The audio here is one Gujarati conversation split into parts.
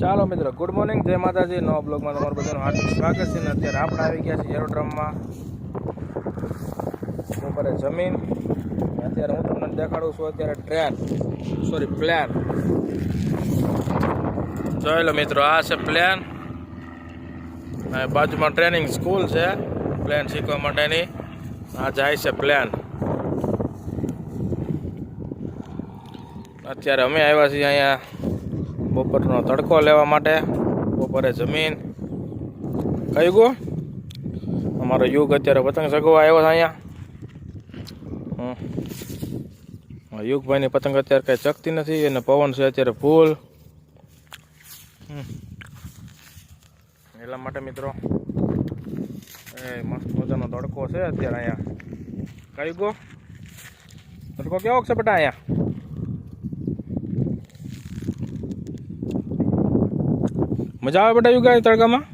ચાલો મિત્રો ગુડ મોર્નિંગ જય માતાજી. નવા બ્લોગમાં તમારું બધાનું હાર્દિક સ્વાગત છે. અત્યારે આપણે આવી ગયા છીએ એરોડ્રમમાં. બપોરે જમીન. અત્યારે હું તમને દેખાડું છું અત્યારે ટ્રેન. સોરી પ્લેન જોઈ લો મિત્રો, આ છે પ્લેન અને બાજુમાં ટ્રેનિંગ સ્કૂલ છે. પ્લેન શીખવા માટેની. આ જાય છે પ્લેન અત્યારે અમે આવ્યા છીએ અહીંયા બપોરનો તડકો લેવા માટે બપોરે જમીન કઈ ગો અમારો યુગ અત્યારે પતંગ ચગવા આવ્યો છે અહીંયા. યુગભાઈની પતંગ અત્યારે કાંઈ ચકતી નથી અને પવન છે અત્યારે ફૂલ. એટલા માટે મિત્રો, એ મસ્ત મજાનો તડકો છે અત્યારે અહીંયા. કઈ ગો તડકો કેવો છે બેટા અહીંયા? મજા આવે બેટા યુગા તડકામાં?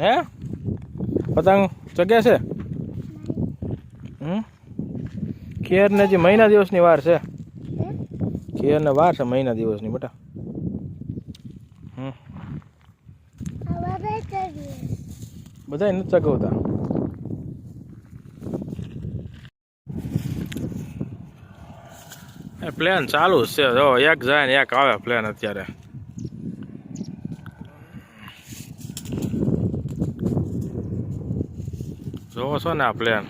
હે? પતંગ ચગે છે? હમ? ખેર ને હજી મહિના દિવસની વાર છે. ખેર ને વાર છે મહિના દિવસની બેટા. બધા નથી ચગવતા. પ્લેન ચાલુ જ છે. જો, એક જાય ને એક આવે પ્લેન અત્યારે. જોવો છો ને આ પ્લેન